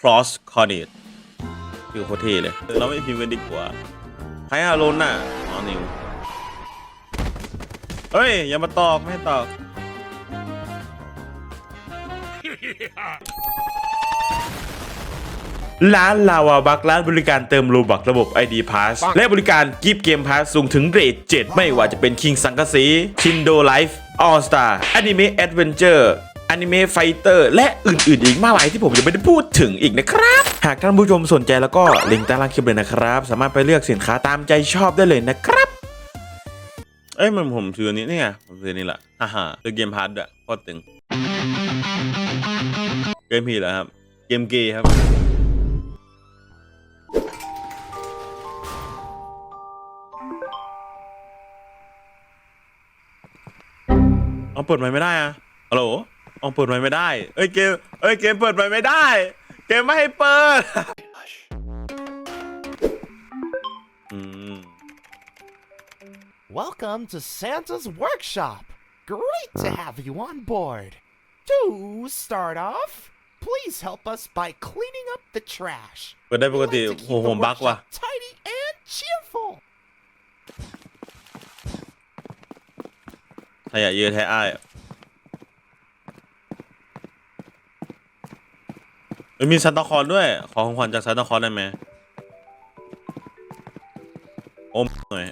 cross coordinate คือโคตรเท่เลยเออเราไม่พิมพ์กันดีกว่าใครอารุณน่ะอ๋อนิวเฮ้ย อย่ามาตอกไม่ให้ตอกร้านลาวาบักร้านบริการเติมโลบักระบบ ID Pass และบริการกิฟต์เกมพาสสูงถึงเรท7ไม่ว่าจะเป็น King สังกะสีชินโดไลฟ์ อนิเมะไฟเตอร์และอื่นๆอีกมากมายที่ผมยังไม่ได้พูดถึงอีกนะครับ หากท่านผู้ชมสนใจแล้วก็ลิงก์ใต้ล่างคลิปเลยนะครับ สามารถไปเลือกสินค้าตามใจชอบได้เลยนะครับ เอ้ยมันผมซื้อนี้นี่ไงผมซื้อนี่แหละฮ่าฮ่าซื้อเกมพาร์ทด้วยโคตรตึงเกมพีเหรอครับ เกมเกย์ครับเอาเปิดไมไม่ได้อะฮัลโหล เอาเปิดไมค์ไม่ได้ เอ้ยเกม เอ้ยเกมเปิดไมค์ไม่ได้ เกมไม่ให้เปิด อืม Welcome to Santa's workshop. Great to have you on board. To start off, please help us by cleaning up the trash. เปิดได้ปกติ We like to โห keep โห the มบักว่ะ workshop tidy and cheerful. ขยะเยอะแท้อ้ายอะ เอ้ยมีซันตาคลอนด้วย ขอของขวัญจากซันตาคลอนได้ไหมโอมหน่อย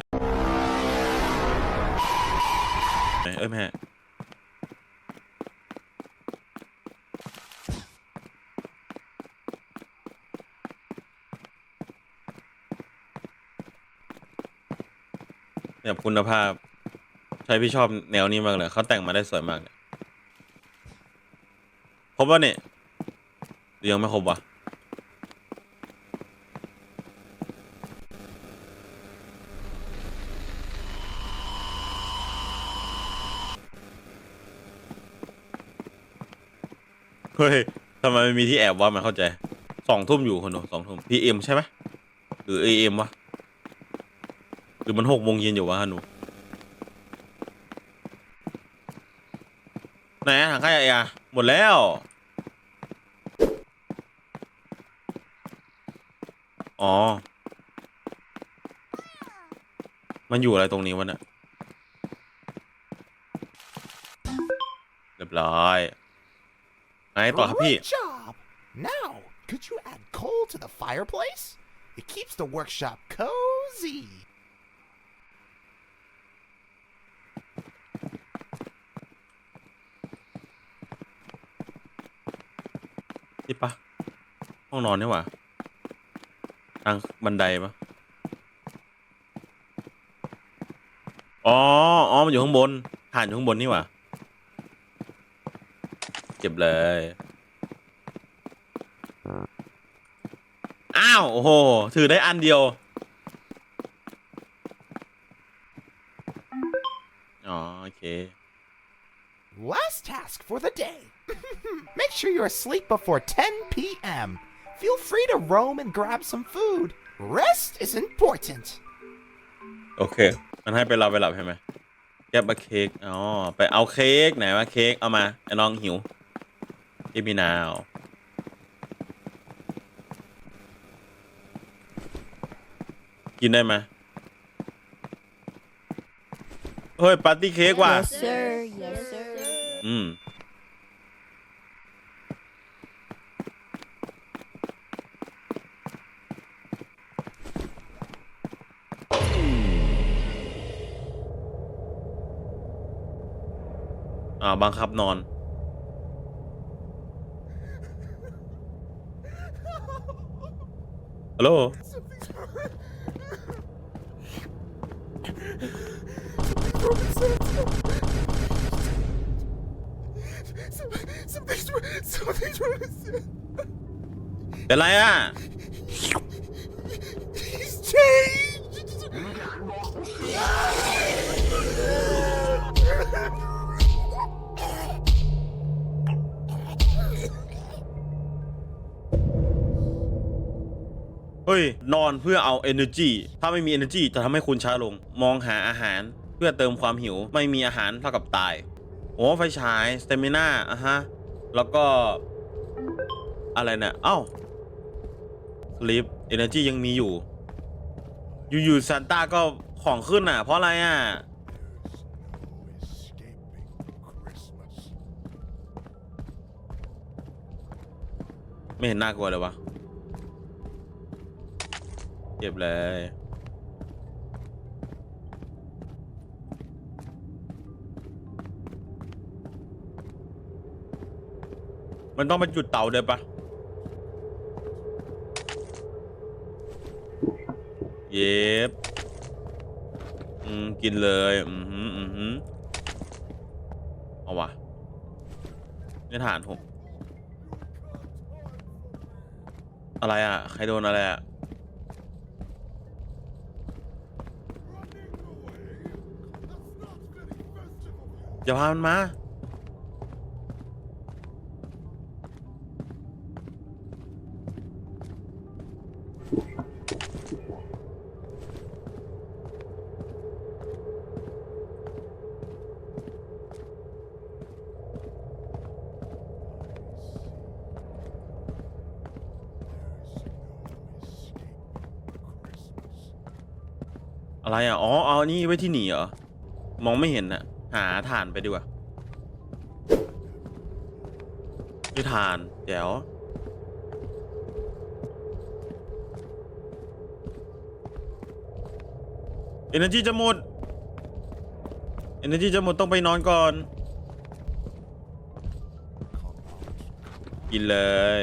เอ้ยแม่แบบคุณภาพ ใช่พี่ชอบแนวนี้มากเลยเขาแต่งมาได้สวยมากเลยครบวะเนี่ย หรือยังไม่ครบวะเฮ้ยทำไมไม่มีที่แอบวะไมันเข้าใจสองทุ่มอยู่คนดูสองทุ่ม PM ใช่ไหมหรือ AM วะหรือมันหกโมงเย็นอยู่วะฮะหนูไหนถังขยะอะหมดแล้ว อ๋อ มันอยู่อะไรตรงนี้วะเนี่ย เรียบร้อย ไงต่อครับพี่ Great job. Now, could you add coal to the fireplace? It keeps the workshop cozy. นี่ปะห้องนอนนี่หว่า ทางบันไดปะอ๋อ อ๋อ มันอยู่ข้างบนผ่านอยู่ข้างบนนี่หว่า เก็บเลย อ้าว โอ้โห ถือได้อันเดียว อ๋อ โอเค Last task for the day. Make sure you're asleep before 10 p.m. Feel free to roam and grab some food. Rest is important. โอเค มันให้ไปเราไปหลับใช่ไหมแก็บมาเค้ก อ๋อ ไปเอาเค้กไหนว่าเค้ก เอามาไอ้น้องหิวพี่มีนาว กินได้ไหมเฮ้ย ปาร์ตี้เค้กว่ะ Yes, sir. Yes, sir. อืม อ่าบังคับนอน ฮัลโหล Something's wrong. Something's wrong. เป็นไรอะ He's changed. ฮ้ย นอนเพื่อเอา energy ถ้าไม่มี energy จะทำให้คุณช้าลง มองหาอาหารเพื่อเติมความหิว ไม่มีอาหารเท่ากับตาย โอ้ไฟฉาย stamina อะฮะ แล้วก็ อะไรเนี่ยเอ้าสลิปเอเนจียังมีอยู่ อยู่ๆซานต้าก็ของขึ้นอะ เพราะอะไรอะ ไม่เห็นน่ากลัวเลยวะ เก็บเลย มันต้องเป็นจุดเตาเลยปะเย็บอืม กินเลย อืมหืมอืมหืมเอาวะนี่ฐานผม อะไรอะ ใครโดนอะไรอะ อย่าพามันมา อะไรอะ อ๋อ เอานี่ไว้ที่หนีเหรอ มองไม่เห็นอะ หาฐานไปดีกว่านี่ฐาน เดี๋ยว เอเนจีจะหมด เอเนจีจะหมดต้องไปนอนก่อน กินเลย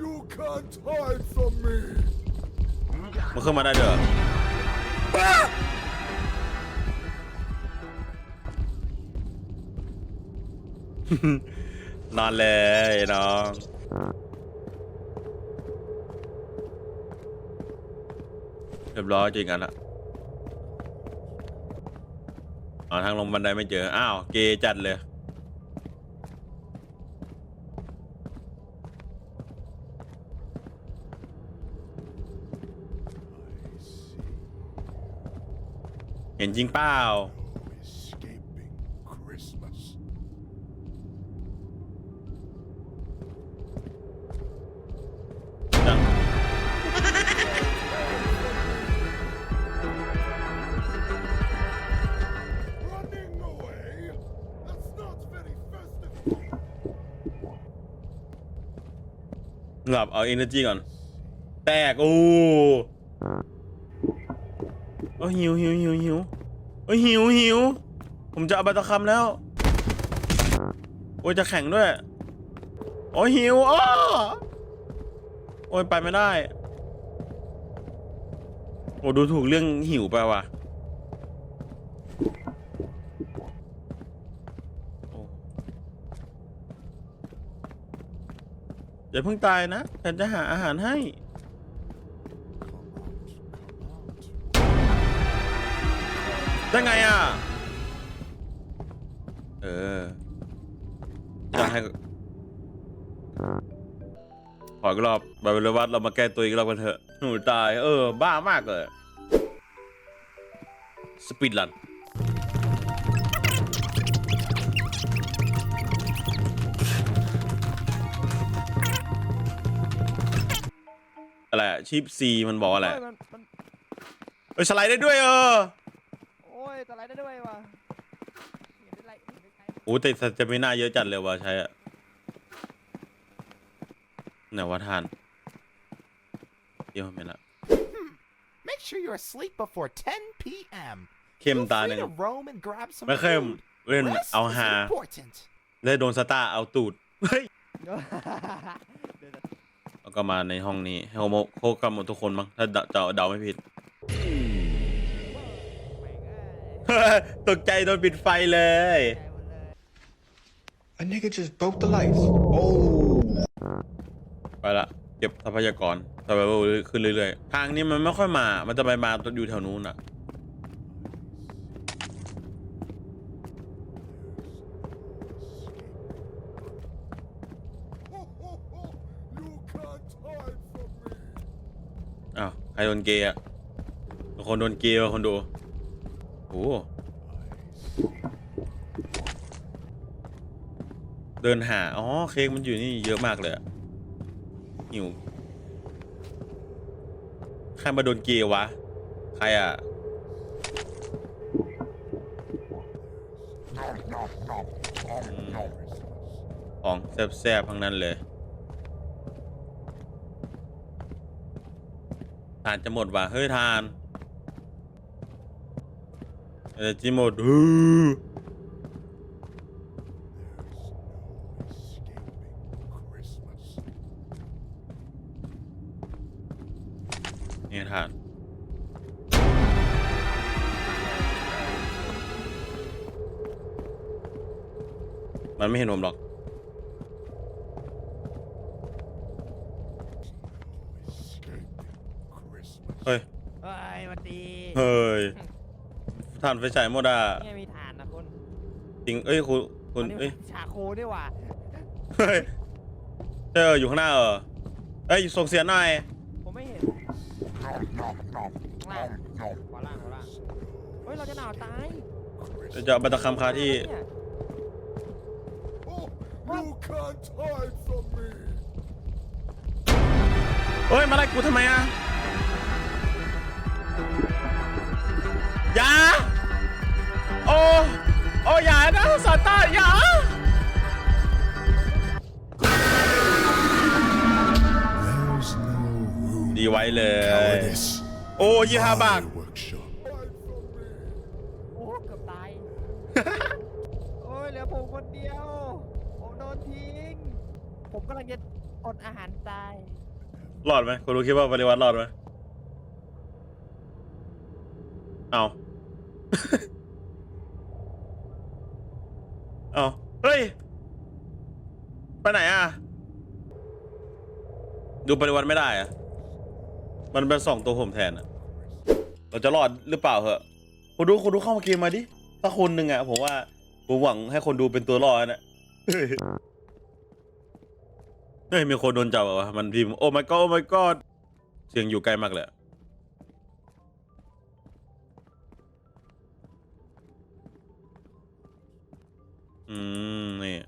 You can't hide from me! มันขึ้นมาได้เด้อนอนเลยน้องเรียบร้อยจริงกันละอ๋อทางลงบันไดไม่เจอ อ้าว เกจัดเลย เห็ นจริงเปล่า Escaping Christmas. จัง Running away? That's not very festive. หลับเอา energy ก่อน แตก โอ้ โอ้หิวหิวหิวหิวโอ้หิวหิวผมจะเอาบัตรคำแล้ว โอ้ยจะแข่งด้วย โอ้ยหิวอ้อโอ้ยไปไม่ได้ โอ้ดูถูกเรื่องหิวไปว่ะอย่าเพิ่งตายนะฉันจะหาอาหารให้ ได้ไงอะ เออจะให้ขออีกรอบบาเบลวัตเรามาแก้ตัวอีกรอบกันเถอะ หนูตาย เออ บ้ามากเลย สปีดลันอะไรอะชิปซีมันบอกอะไรโอ้ยมันมันเออสไลด์ได้ด้วยเออโอ้ ยสไลด์ได้ด้วยว่ะเห็นได้ไรเห็นได้ไกลโอ้แต่จะไม่น่าเยอะจัดเลยว่ะใช้อะไหนว่าทานเดี๋ยวไม่ละ Make sure you're asleep before 10 p.m. เข้ม Feel ตาห free นึ่ง to roam and grab some ไม่เข้ม food. เล่น Rest เอา is หา important. แล้วโดนสตาร์เอาตูดเฮ้ยเดี๋ยวเดี๋ยวแล้วก็มาในห้องนี้โฮโมโคกันหมดทุกคนมั้งถ้าเดาเดาเดาไม่ผิด ตกใจโดนปิดไฟเลยใจหมดเลย A nigga just broke the lights. Oh. ไปละเก็บทรัพยากรสบายขึ้นเรื่อยๆ ทางนี้มันไม่ค่อยมา มันจะไปมาอยู่แถวนู้นอะ You can't hide from me! อ้าว ใครโดนเกย์อะคนโดนเกย์ว่ะคนดู โอ้เดินหา อ๋อ เค้กมันอยู่นี่เยอะมากเลยหิวใครมาโดนเกย์วะ ใครอะ ของแซ่บๆทั้งนั้นเลยทานจะหมดว่ะ เฮ้ยทาน เออจิหมดฮือ Christmas. นี่ทานมันไม่เห็นผมหรอก Escaping Christmas. เฮ้ย เฮ้ยหวันดี เฮ้ย ทานไฟฉายหมดอะเนี่ยมีฐานนะคุณจริงเอ้ยคุณคุณอันนี้เอ้ยชาโคด้วยว่ะเฮ้ยเจออยู่ข้างหน้าเออเอ้ยส่งเสียงหน่อยผมไม่เห็นข้างล่างขวาล่างขวาล่างเฮ้ยเราจะหนาวตายเดี๋ยวจะเอาบัตรคำคาที่เนี่ย Oh, you can't hide from me. เฮ้ยมาไล่กูทำไมอะ อย่าโอ้โอ้อย่านะซานต้าอย่า There's no room ดีไว้เลย cowardice. โอ้ยี่ห้าบาท My workshop. โอ้เกือบตาย โอ้ยเหลือผมคนเดียว ผมโดนทิ้ง ผมกำลังจะอดอาหารตายรอดไหมคุณรู้คิดว่าปฏิวัติรอดไหมเอา เอาเฮ้ย ไปไหนอะ ดูปฏิวัติไม่ได้อะ มันเป็นสองตัวผมแทนอะ เราจะรอดหรือเปล่าเหอะคุณดูคุณดูเข้ามาเกมมาดิสักคนหนึ่งอะ ผมว่า ผมหวังให้คนดูเป็นตัวรอดนะเฮ้ยเฮ้ยมีคนโดนจับเหรอวะมันพิมพ์โอ้ my god โอ้ my god เสียงอยู่ไกลมากเลย อืม นี่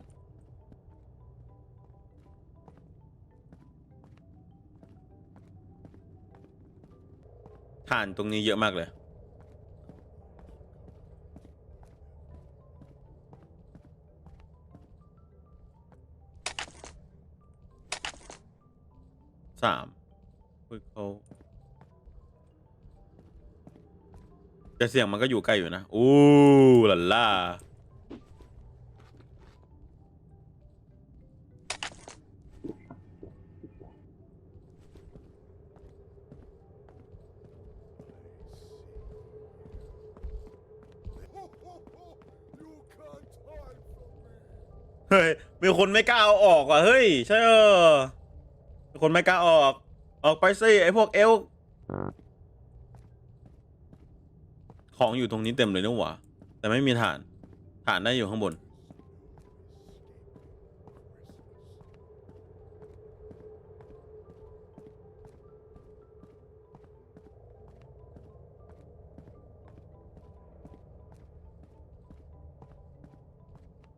ฐานตรงนี้เยอะมากเลย สามเฮ้ยเขาแต่เสียงมันก็อยู่ใกล้อยู่นะ อู้หล่ะล่า เฮ้ยมีคนไม่กล้าเอาออกว่ะเฮ้ยใช่เออมีคนไม่กล้าออก ออกไปสิไอพวกเอลของอยู่ตรงนี้เต็มเลยนะหวะแต่ไม่มีฐานฐานได้อยู่ข้างบน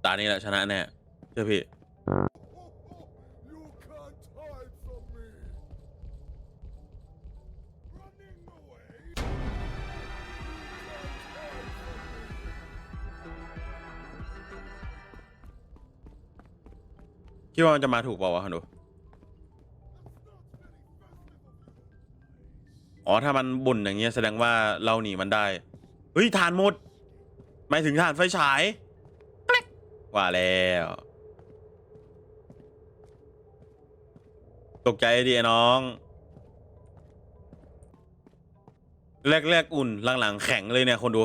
ตานี้แหละชนะแน่ เชื่อพี่คิดว่ามันจะมาถูกเปล่าวะฮันดูอ๋อ ถ้ามันบ่นอย่างเงี้ยแสดงว่าเราหนีมันได้ เฮ้ย ฐานหมดหมายถึงฐานไฟฉายกว่าแล้ว ตกใจดิน้อง แรกๆ อุ่นหลังๆ แข็งเลยเนี่ยคนดู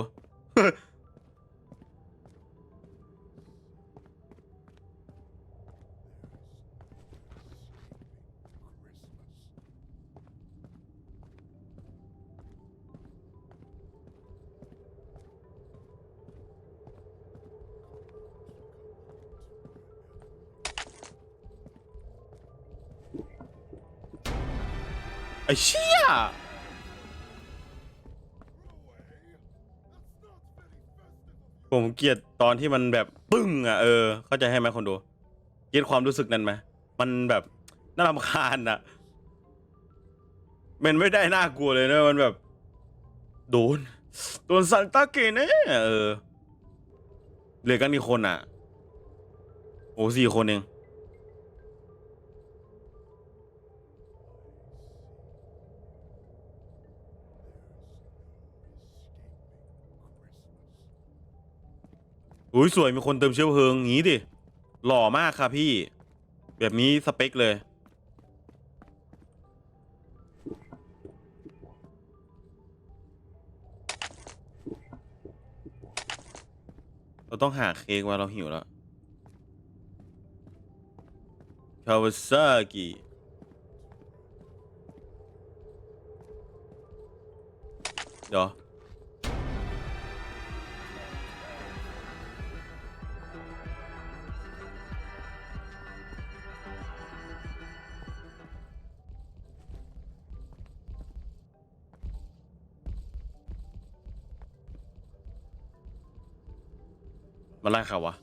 ไอ้เชี่ยผมเกลียดตอนที่มันแบบปึ้งอะเออเข้าใจให้ไหมคนดูเก็ตความรู้สึกนั้นไหมมันแบบน่ารำคาญอะมันไม่ได้น่ากลัวเลยนะมันแบบ โดนโดนซันตาเกะแน่เออเหลือกันกี่คนอะโอ้สี่คนเอง อุ้ยสวยมีคนเติมเชื้อเพลิงงี้ดิ หล่อมากค่ะพี่ แบบนี้สเปคเลย เราต้องหาเค้กว่าเราหิวแล้วคาวาซากิเดี๋ยว มาไล่เขาวะ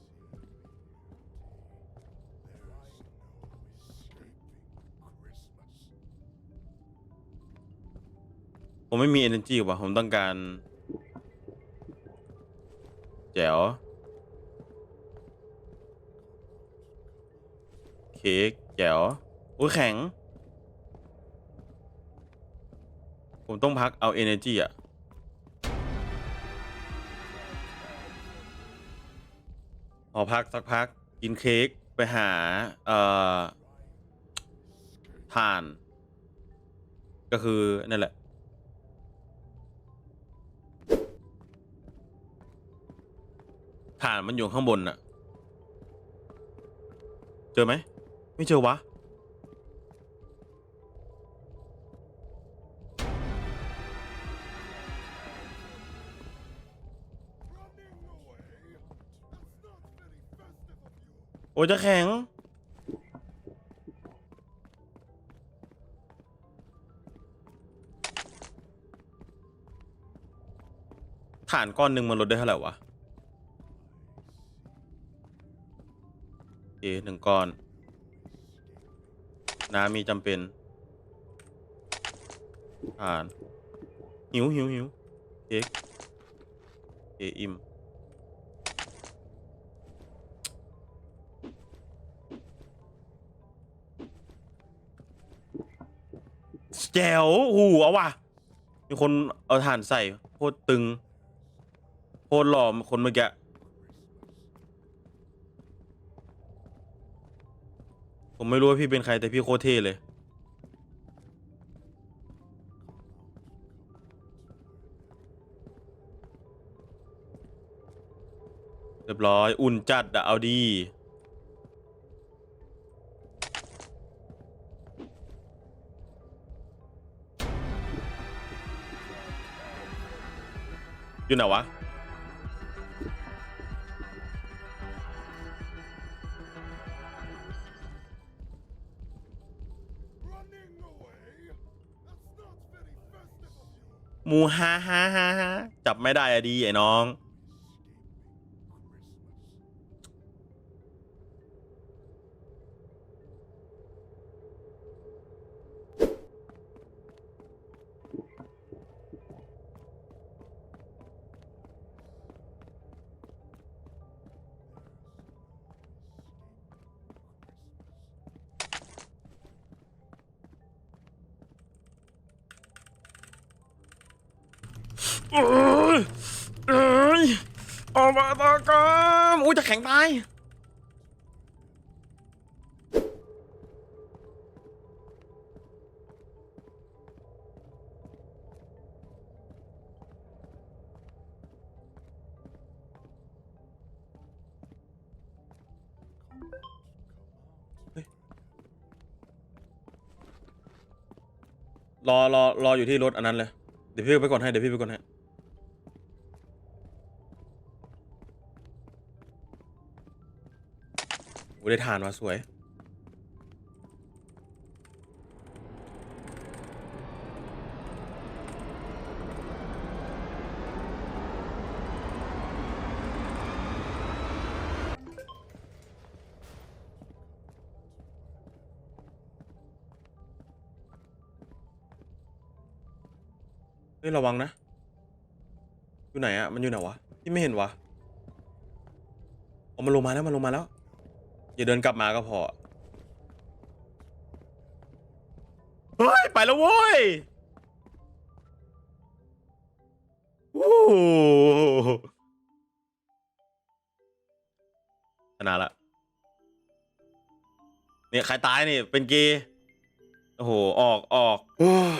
ผมไม่มี energy ว่ะผมต้องการ แจ๋วเค้กแจ๋วโอ้ยแข็ง ผมต้องพักเอา energy อะ พอพักสักพักกินเค้กไปหา เอ่อทาน ก็คือ นั่นแหละฐานมันอยู่ข้างบนน่ะ เจอไหม ไม่เจอวะ โอ้ยจะแข็ง ฐานก้อนหนึ่งมันลดได้เท่าไหร่วะโอหนึ่งก้อน น้ำมีจำเป็นฐาน หิวหิวหิวเค้กเอ อิม แจ๋วหูเอาว่ะ มีคนเอาถ่านใส่โคตรตึงโคตรหล่อคนเมื่อกี้ผมไม่รู้ว่าพี่เป็นใครแต่พี่โคตรเท่เลย เรียบร้อย อุ่นจัดอะเอาดี อยู่ไหนวะ Running away? That's not very festive of you. หมูฮ่าฮ่าฮ่าฮ่าจับไม่ได้อะดีไอ้น้อง เอ้ยเอยออกมาตากรรมอุ้ยจะแข็งตายรอรอรออยู่ที่รถอันนั้นเลย เดี๋ยวพี่ไปก่อนให้ เดี๋ยวพี่ไปก่อนให้ อ้ได้ฐานว่ะสวย เฮ้ย ระวังนะ อยู่ไหนอะมันอยู่ไหนวะ ที่ไม่เห็นวะเอามาลงมาแล้วมันลงมาแล้ว อย่าเดินกลับมาก็พอ เฮ้ย ไปแล้วโว้ยโอ้โหชนะละ เนี่ยใครตายนี่ เป็นเกย์โอ้โห ออกออกโอ้ย